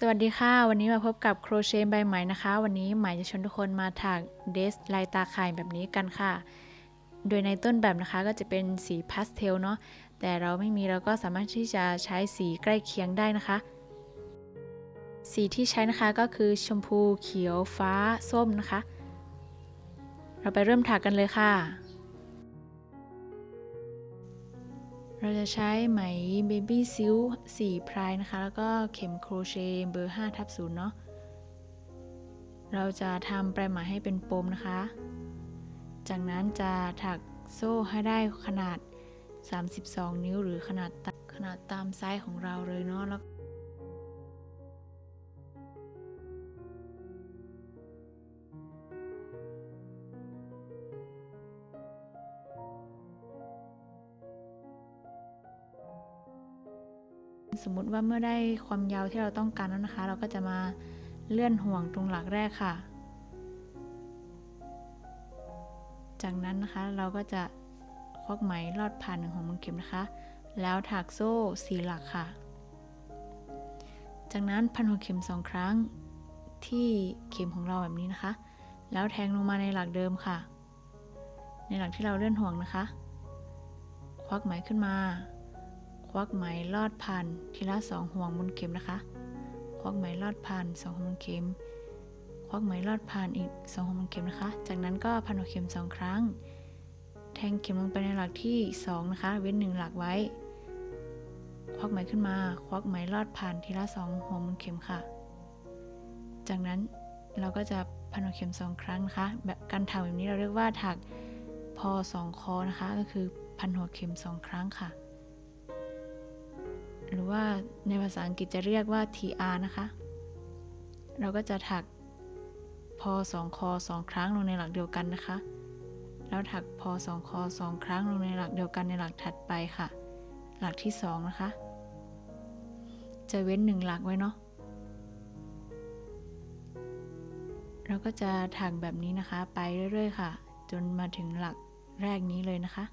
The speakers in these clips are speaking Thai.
สวัสดีค่ะ วันนี้มาพบกับโครเชต์ใบไหมนะคะ วันนี้ไหมจะชวนทุกคนมาถักเดสลายตาข่ายแบบนี้กันค่ะ โดยในต้นแบบนะคะก็จะเป็นสีพาสเทลเนาะแต่เราไม่มีเราก็สามารถที่จะใช้สีใกล้เคียงได้นะคะ สีที่ใช้นะคะก็คือชมพูเขียวฟ้าส้มนะคะ เราไปเริ่มถักกันเลยค่ะ เราจะใช้ไหมเบบี้ซิลสี่พรายนะคะ แล้วก็เข็มโครเชต์เบอร์5ทับศูนย์เนาะเราจะทำปลายไหมให้เป็นปมนะคะ จากนั้นจะถักโซ่ให้ได้ขนาด 32 นิ้วหรือขนาดตขนาดตามไซส์ของเราเลยเนาะแล้ว สมมุติว่าเมื่อได้ความยาวที่เราต้องการแล้วนะคะ เราก็จะมาเลื่อนห่วงตรงหลักแรกค่ะ จากนั้นนะคะเราก็จะควักไหมลอดผ่านหนึ่งของมันเข็มนะคะ แล้วถักโซ่สีหลักค่ะ จากนั้นพันหัวเข็มสองครั้งที่เข็มของเราแบบนี้นะคะ แล้วแทงลงมาในหลักเดิมค่ะ ในหลักที่เราเลื่อนห่วงนะคะ ควักไหมขึ้นมา วักไหมลอดผ่านทีละสองห่วงบนเข็มนะคะ ควักไหมลอดผ่านสองห่วงบนเข็ม ควักไหมลอดผ่านอีกสองห่วงบนเข็มนะคะ จากนั้นก็พันหัวเข็มสองครั้ง แทงเข็มลงไปในหลักที่สองนะคะ เว้นหนึ่งหลักไว้ ควักไหมขึ้นมา ควักไหมลอดผ่านทีละสองห่วงบนเข็มค่ะ จากนั้นเราก็จะพันหัวเข็มสองครั้งนะคะ แบบการถักแบบนี้เราเรียกว่าถักพอสองคอนะคะ ก็คือพันหัวเข็มสองครั้งค่ะ หรือว่าในภาษาอังกฤษจะเรียกว่า TR นะคะ เราก็จะถักพอสองคอสองครั้งลงในหลักเดียวกันนะคะ แล้วถักพอสองคอสองครั้งลงในหลักเดียวกันในหลักถัดไปค่ะ หลักที่สองนะคะ จะเว้นหนึ่งหลักไว้เนาะเราก็จะถักแบบนี้นะคะ ไปเรื่อย ๆ ค่ะ จนมาถึงหลักแรกนี้เลยนะคะ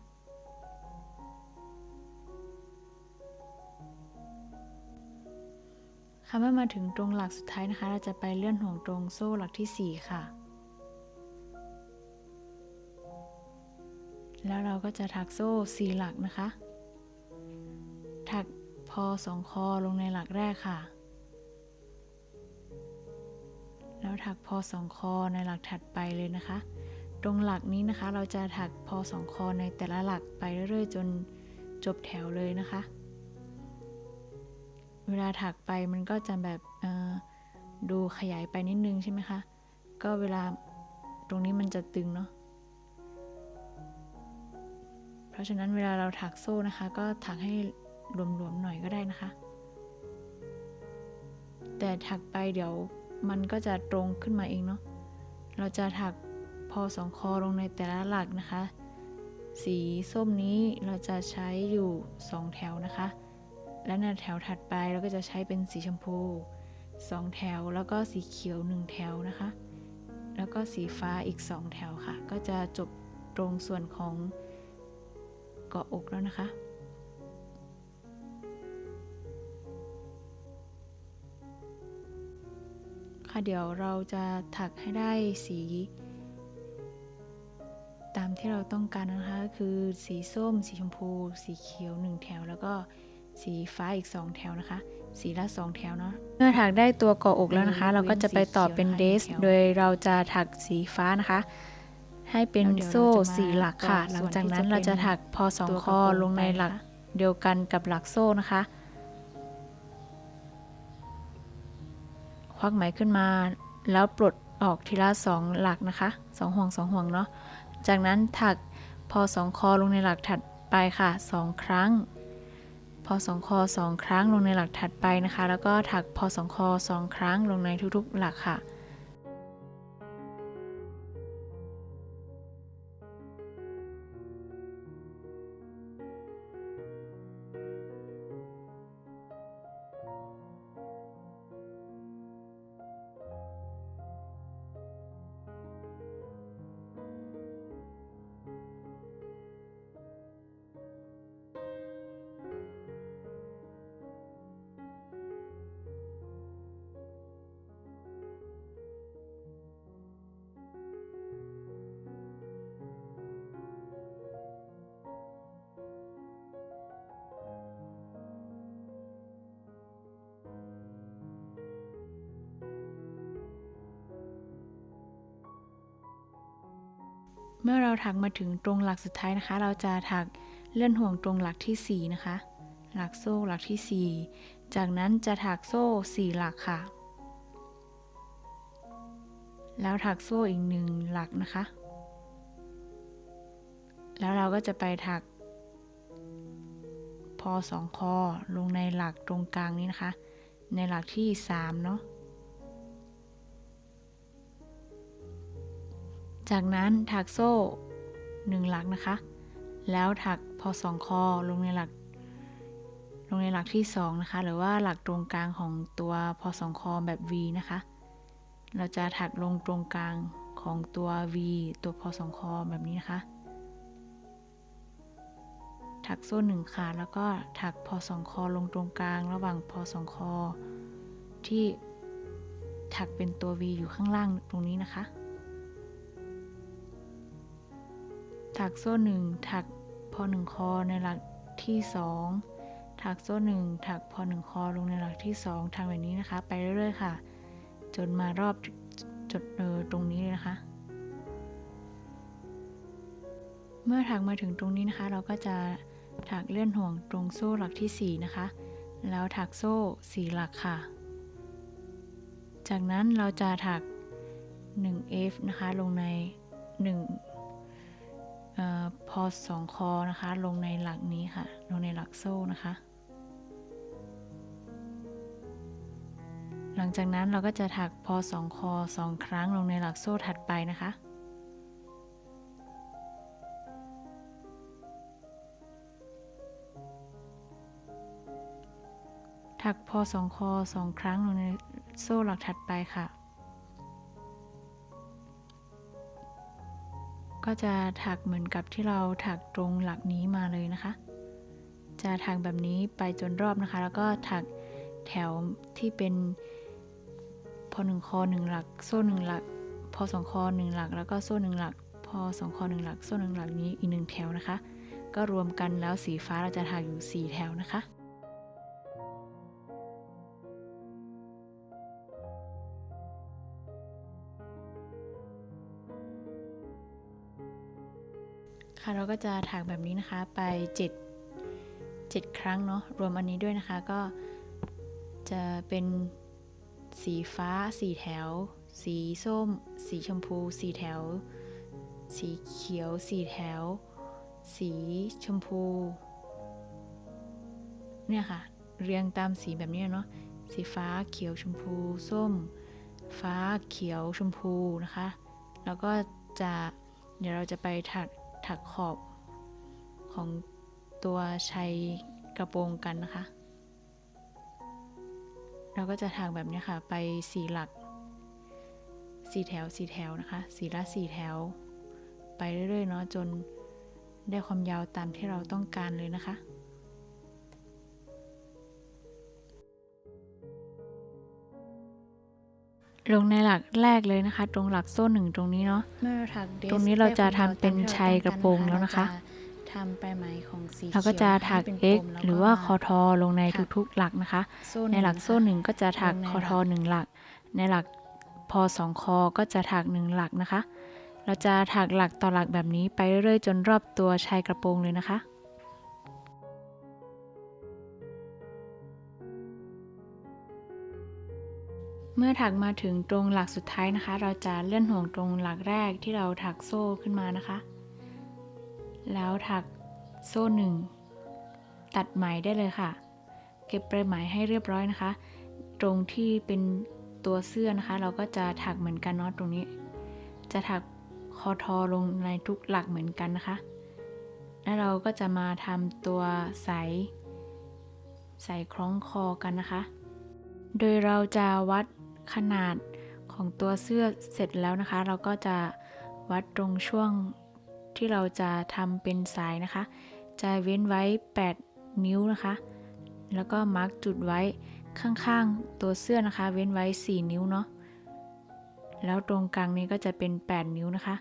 ค่ะเมื่อมาถึงตรงหลักสุดท้ายนะคะ เราจะไปเลื่อนห่วงตรงโซ่หลักที่ 4 ค่ะ แล้วเราก็จะถักโซ่ 4 หลักนะคะ ถักพอสองคอลงในหลักแรกค่ะ แล้วถักพอสองคอในหลักถัดไปเลยนะคะ ตรงหลักนี้นะคะเราจะถักพอสองคอในแต่ละหลักไปเรื่อยๆ จนจบแถวเลยนะคะ เวลาถักไปมันก็จะแบบดูขยายไปนิดนึงใช่ไหมคะ ก็เวลาตรงนี้มันจะตึงเนาะ เพราะฉะนั้นเวลาเราถักโซ่นะคะ ก็ถักให้หลวมๆหน่อยก็ได้นะคะ แต่ถักไปเดี๋ยวมันก็จะตรงขึ้นมาเองเนาะ เราจะถักพอสองคอลงในแต่ละหลักนะคะ สีส้มนี้เราจะใช้อยู่ 2 แถวนะคะ และในแถวถัดไปเราก็จะใช้เป็นสีชมพู 2 แถวแล้วก็สีเขียว 1 แถวนะคะ แล้วก็สีฟ้าอีก 2 แถวค่ะ ก็จะจบตรงส่วนของเกาะอกแล้วนะคะค่ะเดี๋ยวเราจะถักให้ได้สี ตามที่เราต้องการนะคะก็คือสีส้ม สีชมพู สีเขียว1แถวแล้วก็ สีฟ้าอีก 2 แถวนะคะ สีละ 2 แถวเนาะเมื่อถักได้ตัวเกาะอกแล้วนะคะ เราก็จะไปต่อเป็นเดสโดยเราจะถักสีฟ้านะคะ ให้เป็นโซ่สีหลักค่ะ หลังจากนั้นเราจะถักพอสองคอลงในหลักเดียวกันกับหลักโซ่นะคะ ควักไหมขึ้นมาแล้วปลดออกทีละสองหลักนะคะสองห่วงสองห่วงเนาะจากนั้นถักพอสองคอลงในหลักถัดไปค่ะสองครั้ง พอสองคอสองครั้งลงในหลักถัดไปนะคะ แล้วก็ถักพอสองคอสองครั้งลงในทุกๆ หลักค่ะ เมื่อเราถักมาถึงตรงหลักสุดท้ายนะคะ เราจะถักเลื่อนห่วงตรงหลักที่ 4 นะคะ หลักโซ่หลักที่ 4 จากนั้นจะถักโซ่ 4 หลักค่ะ แล้วถักโซ่อีกหนึ่งหลักนะคะ แล้วเราก็จะไปถักพอสองคอลงในหลักตรงกลางนี้นะคะ ในหลักที่ 3 เนาะ จากนั้นถักโซ่ 1 หลักนะคะ แล้วถักพอสองคอลงในหลัก ลงในหลักที่ 2 นะคะ หรือว่าหลักตรงกลางของตัวพอสองคอแบบ V นะคะ เราจะถักลงตรงกลางของตัว V ตัวพอสองคอแบบนี้นะคะ ถักโซ่หนึ่งขาดแล้วก็ถักพอสองคอลงตรงกลาง ระหว่างพอสองคอที่ถักเป็นตัว V อยู่ข้างล่างตรงนี้นะคะ ถักโซ่หนึ่งถักพอหนึ่งคอในหลักที่สองถักโซ่หนึ่งถักพอหนึ่งคอลงในหลักที่สองทำแบบนี้นะคะ ไปเรื่อยๆค่ะ จนมารอบจดเออตรงนี้เลยนะคะ เมื่อถักมาถึงตรงนี้นะคะ เราก็จะถักเลื่อนห่วงตรงโซ่หลักที่ 4 นะคะ แล้วถักโซ่4หลักค่ะ จากนั้นเราจะถัก 1F นะคะ ลงใน 1 เอ่อพอ2คอนะคะ ลงในหลักนี้ค่ะ ลงในหลักโซ่นะคะ หลังจากนั้นเราก็จะถักพอ2คอ2ครั้งลงในหลักโซ่ถัดไปนะคะถักพอสองคอสองครั้งลงในโซ่หลักถัดไปค่ะ ก็จะถักเหมือนกับที่เราถักตรงหลักนี้มาเลยนะคะ จะถักแบบนี้ไปจนรอบนะคะ แล้วก็ถักแถวที่เป็นพอหนึ่งคอหนึ่งหลัก โซ่หนึ่งหลัก พอสองคอหนึ่งหลัก แล้วก็โซ่หนึ่งหลัก พอสองคอหนึ่งหลัก โซ่หนึ่งหลักนี้อีกหนึ่งแถวนะคะ ก็รวมกันแล้วสีฟ้าเราจะถักอยู่สี่แถวนะคะ ค่ะเราก็จะถักแบบนี้นะคะไป 7 7 ครั้งเนาะรวมอันนี้ด้วยนะคะก็จะเป็นสีฟ้า4แถว สีส้ม สีชมพู4แถว สีเขียว4แถว สีชมพู เนี่ยค่ะ เรียงตามสีแบบนี้เนาะสีฟ้าเขียวชมพู ส้ม ฟ้าเขียวชมพูนะคะ แล้วก็จะเดี๋ยวเราจะไปถัก ถักขอบของตัวชัยกระโปรงกันนะคะ เราก็จะถักแบบนี้ค่ะ ไปสี่หลักสี่แถวสี่แถวนะคะ สีละสี่แถว ไปเรื่อยๆเนาะจนได้ความยาวตามที่เราต้องการเลยนะคะ ลงในหลักแรกเลยนะคะ ตรงหลักโซ่หนึ่งตรงนี้เนาะเมื่อเราถักดสตรงนี้เราจะได้ควมยทำเป็นชัยกระโปรงแล้วนะคะเราจทำปลายไหมของสีเราก็จะขียวถักให้เป็น x ปมแล้วหรือว่าคอมทอลงในถักทุกๆหลักนะคะโซ่ในหลักโซ่หนึ่งก็จะถักลงในคอทอหลักหนึ่งหลัก ในหลักพอสองคอก็จะถักหนึ่งหลักนะคะ เราจะถักหลักต่อหลักแบบนี้ไปเรื่อยๆ จนรอบตัวชายกระโปรงเลยนะคะ เมื่อถักมาถึงตรงหลักสุดท้ายนะคะ เราจะเลื่อนห่วงตรงหลักแรกที่เราถักโซ่ขึ้นมานะคะ แล้วถักโซ่หนึ่งตัดไหมได้เลยค่ะ เก็บปลายไหมให้เรียบร้อยนะคะ ตรงที่เป็นตัวเสื้อนะคะ เราก็จะถักเหมือนกันเนาะตรงนี้ จะถักคอทอลงในทุกหลักเหมือนกันนะคะ แล้วเราก็จะมาทำตัวใสใส่คล้องคอกันนะคะ โดยเราจะวัด ขนาดของตัวเสื้อเสร็จแล้วนะคะ เราก็จะวัดตรงช่วงที่เราจะทำเป็นสายนะคะ จะเว้นไว้ 8 นิ้วนะคะ แล้วก็มาร์กจุดไว้ข้างๆ ตัวเสื้อนะคะ เว้นไว้ 4 นิ้วเนาะแล้วตรงกลางนี้ก็จะเป็น 8 นิ้วนะคะ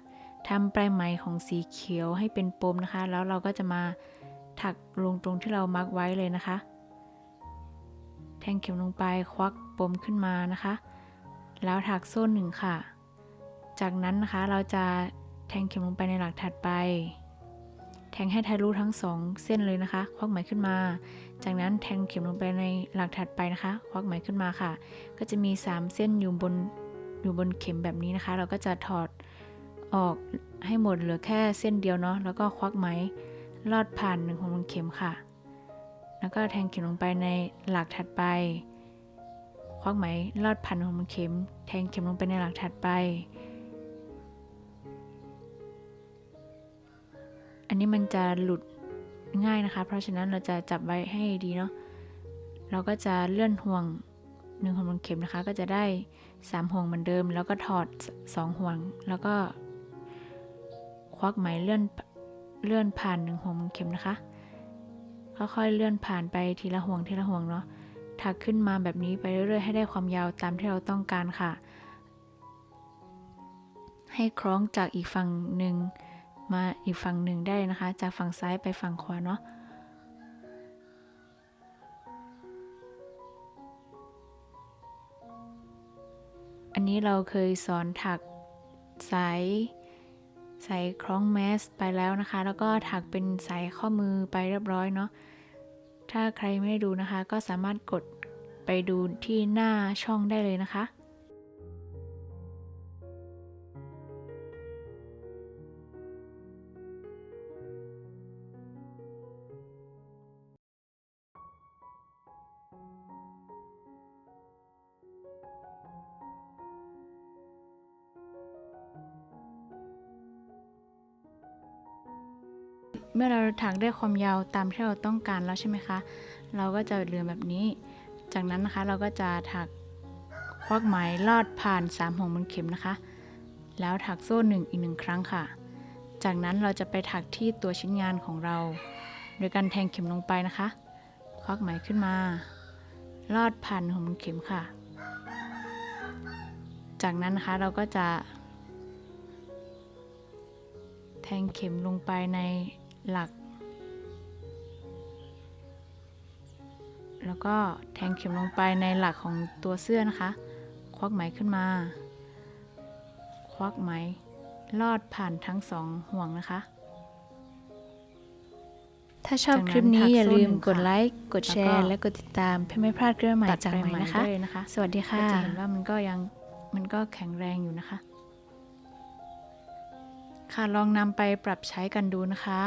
ทำปลายไหมของสีเขียวให้เป็นปมนะคะ แล้วเราก็จะมาถักลงตรงที่เรามาร์กไว้เลยนะคะ แทงเข็มลงไปควักปมขึ้นมานะคะ แล้วถักโซ่หนึ่งค่ะ จากนั้นนะคะเราจะแทงเข็มลงไปในหลักถัดไป แทงให้ทะลุทั้งสองเส้นเลยนะคะ ควักไหมขึ้นมา จากนั้นแทงเข็มลงไปในหลักถัดไปนะคะ ควักไหมขึ้นมาค่ะ ก็จะมี 3 เส้นอยู่บนอยู่บนเข็มแบบนี้นะคะ เราก็จะถอดออกให้หมดเหลือแค่เส้นเดียวเนาะ แล้วก็ควักไหมลอดผ่านหนึ่งของบนเข็มค่ะ แล้วก็แทงเข็มลงไปในหลักถัดไป ควักไหมลอดผ่านหนึ่งของบนเข็ม แทงเข็มลงไปในหลักถัดไป อันนี้มันจะหลุดง่ายนะคะ เพราะฉะนั้นเราจะจับไว้ให้ดีเนาะ เราก็จะเลื่อนห่วงหนึ่งห่วงบนเข็มนะคะ ก็จะได้สามห่วงเหมือนเดิม แล้วก็ถอดสองห่วง แล้วก็ ควักไหมเลื่อนเลื่อนผ่านหนึ่งห่วงบนเข็มนะคะ ค่อยๆเลื่อนผ่านไปทีละห่วงทีละห่วงเนาะ ถักขึ้นมาแบบนี้ไปเรื่อยๆ ให้ได้ความยาวตามที่เราต้องการค่ะ ให้คล้องจากอีกฝั่งหนึ่งมาอีกฝั่งหนึ่งได้นะคะ จากฝั่งซ้ายไปฝั่งขวาเนาะอันนี้เราเคยสอนถักสายสายคล้องแมสไปแล้วนะคะ แล้วก็ถักเป็นสายข้อมือไปเรียบร้อยเนาะ ถ้าใครไม่ได้ดูนะคะ ก็สามารถกดไปดูที่หน้าช่องได้เลยนะคะ เมื่อเราถักได้ความยาวตามที่เราต้องการแล้วใช่ไหมคะ เราก็จะเหลือแบบนี้ จากนั้นนะคะเราก็จะถักควักไหมลอดผ่าน3ห่วงบนเข็มนะคะ แล้วถักโซ่หนึ่งอีกหนึ่งครั้งค่ะ จากนั้นเราจะไปถักที่ตัวชิ้นงานของเรา โดยการแทงเข็มลงไปนะคะ ควักไหมขึ้นมา ลอดผ่านห่วงบนเข็มค่ะ จากนั้นนะคะเราก็จะ แทงเข็มลงไปใน หลัก แล้วก็แทงเข็มลงไปในหลักของตัวเสื้อนะคะ ควักไหมขึ้นมา ควักไหมลอดผ่านทั้งสองห่วงนะคะ ถ้าชอบคลิปนี้อย่าลืมกดไลค์ กดแชร์ และกดติดตามเพื่อไม่พลาดคลิปใหม่จากใหม่นะคะ สวัสดีค่ะจะเห็นว่ามันก็ยังมันก็แข็งแรงอยู่นะคะ ค่ะลองนำไปปรับใช้กันดูนะคะ